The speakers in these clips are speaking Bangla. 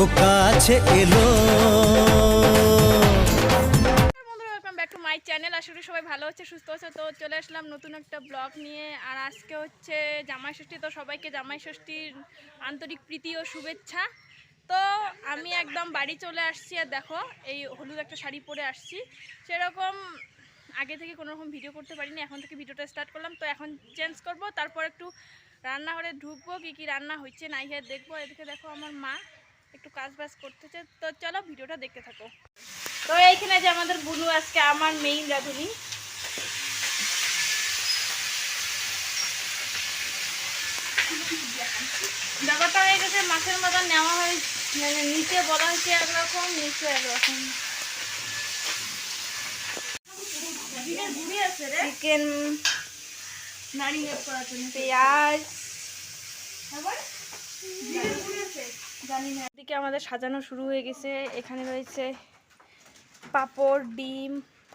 ও কাছে এলো। চ্যানেল করি সবাই ভালো হচ্ছে সুস্থ আছে। তো চলে আসলাম নতুন একটা ব্লগ নিয়ে। আর আজকে হচ্ছে জামাই ষষ্ঠী, তো সবাইকে জামাই ষষ্ঠীর আন্তরিক প্রীতি ও শুভেচ্ছা। তো আমি একদম বাড়ি চলে আসছি, আর দেখো, এই হলুদ একটা শাড়ি পরে আসছি। সেরকম আগে থেকে কোনো রকম ভিডিও করতে পারিনি, এখন থেকে ভিডিওটা স্টার্ট করলাম। তো এখন চেঞ্জ করব, তারপর একটু রান্নাঘরে ঢুকবো, কী কী রান্না হচ্ছে নাই হয়ে দেখব। এদিকে দেখো আমার মা। একটু কাজ বাজ করতেছে তো চলো ভিডিওটা দেখতে থাকো। তো এইখানে যে আমাদের বুনু আজকে আমার মেইন রাঁধুনি। ব্যাপারটা হয়ে গেছে মাছের মতন নেওয়া হয় মানে নিচে বলা হয়েছে একরকম নিচে একরকম। চিকেন পেঁয়াজ। জানি না। এদিকে আমাদের সাজানো শুরু হয়ে গেছে। এখানে রয়েছে পাঁপড়, ডিম,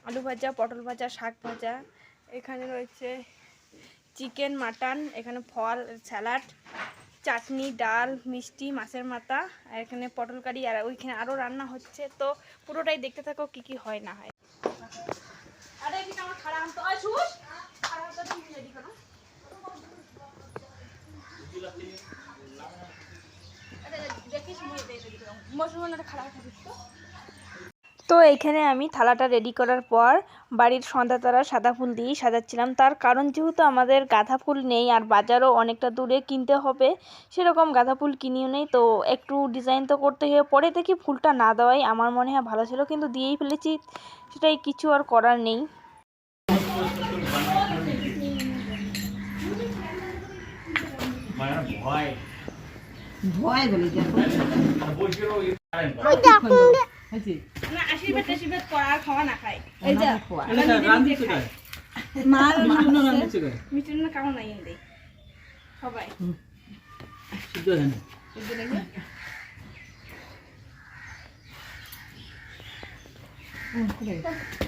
আলু ভাজা, পটল ভাজা, শাক ভাজা। এখানে রয়েছে চিকেন, মাটন, এখানে ফল, স্যালাড, চাটনি, ডাল, মিষ্টি, মাছের মাথা, আর এখানে পটল কারি, আর ওইখানে আরও রান্না হচ্ছে। তো পুরোটাই দেখতে থাকো কি কি হয় না হয়। আমার খাড়া আনতো তো এইখানে আমি থালাটা রেডি করার পর বাড়ির সন্ধ্যা তারা সাদা ফুল দিয়েই সাজাচ্ছিলাম। তার কারণ যেহেতু আমাদের গাঁদা ফুল নেই আর বাজারও অনেকটা দূরে কিনতে হবে, সেরকম গাঁদা ফুল কিনিও নেই। তো একটু ডিজাইন তো করতে হয়ে পরে দেখি ফুলটা না দেওয়াই আমার মনে হয় ভালো ছিল, কিন্তু দিয়েই ফেলেছি, সেটাই কিছু আর করার নেই। ভয়। বলে দেখো না আশীর্বাদ টাশীর্বাদ করার খাওয়া না খাই এই যে খোয়া। মার মিষ্টি না কেমন নাই দেই সবাই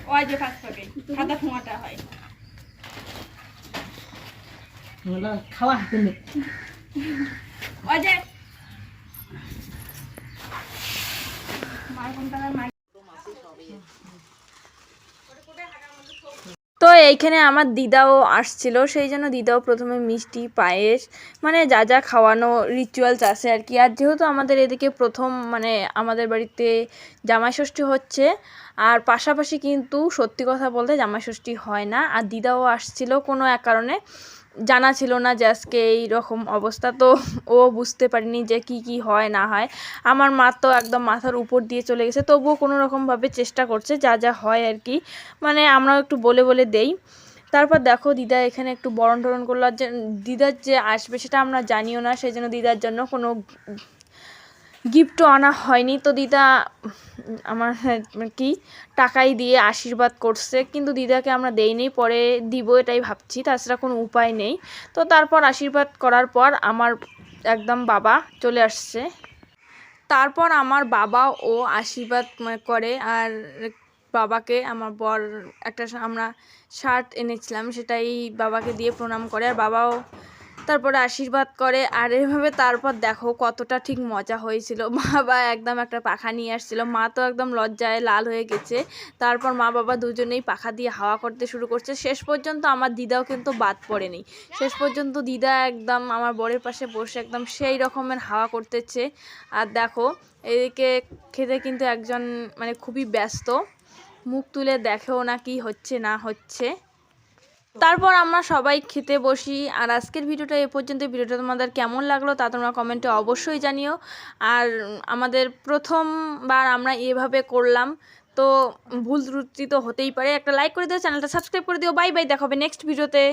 ওই যে ফার্স্ট পাকে সাদা ফোঁয়াটা হয় খাওয়া ওই যে তো এইখানে আমার দিদাও আসছিল, সেই জন্য দিদাও প্রথমে মিষ্টি, পায়েস মানে যা যা খাওয়ানো রিচুয়ালস আছে আর কি। আর যেহেতু আমাদের এদিকে প্রথম মানে আমাদের বাড়িতে জামাই ষষ্ঠী হচ্ছে আর পাশাপাশি কিন্তু সত্যি কথা বলতে জামাই ষষ্ঠী হয় না। আর দিদাও আসছিল কোনো এক কারণে। জানা ছিল না যে আজকে এই রকম অবস্থা। তো ও বুঝতে পারিনি যে কি কি হয়, না হয়। আমার মা তো একদম মাথার উপর দিয়ে চলে গেছে। তবুও কোনো রকমভাবে চেষ্টা করছে যা যা হয় আর কি। মানে আমরাও একটু বলে বলে দেই। তারপর দেখো দিদা এখানে একটু বরণ টরণ করল। দিদার যে আসবে সেটা আমরা জানিও না। সেই জন্য দিদার জন্য কোনো গিফটও আনা হয়নি। তো দিদা, আমার কি, টাকাই দিয়ে আশীর্বাদ করছে। কিন্তু দিদাকে আমরা দেইনি, পরে দিব এটাই ভাবছি। তাছাড়া কোনো উপায় নেই। তো তারপর আশীর্বাদ করার পর আমার একদম বাবা চলে আসছে। তারপর আমার বাবা ও আশীর্বাদ মানে করে। আর বাবাকে আমার বর একটা আমরা শার্ট এনেছিলাম, সেটাই বাবাকে দিয়ে প্রণাম করে। আর বাবাও তারপরে আশীর্বাদ করে, আর এভাবে তারপর দেখো কতটা ঠিক মজা হয়েছিল। মা বাবা একদম একটা পাখা নিয়ে আসছিল। মা তো একদম লজ্জায় লাল হয়ে গেছে। তারপর মা বাবা দুজনেই পাখা দিয়ে হাওয়া করতে শুরু করছে। শেষ পর্যন্ত আমার দিদাও কিন্তু বাদ পড়েনি। শেষ পর্যন্ত দিদা একদম আমার বরের পাশে বসে একদম সেই রকমের হাওয়া করতেছে। আর দেখো, এদিকে খেতে কিন্তু একজন মানে খুবই ব্যস্ত। মুখ তুলে দেখেও না কি হচ্ছে, না হচ্ছে। তারপর আমরা সবাই খেতে বসি। আর আজকের ভিডিওটা এ পর্যন্ত। ভিডিওটা তোমাদের কেমন লাগল তা তোমরা কমেন্টে অবশ্যই জানিও। আর আমাদের প্রথমবার আমরা এভাবে করলাম, তো ভুল ত্রুটি তো হতেই পারে। একটা লাইক করে দিও, চ্যানেলটা সাবস্ক্রাইব করে দিও। বাই বাই দেখাবে নেক্সট ভিডিওতে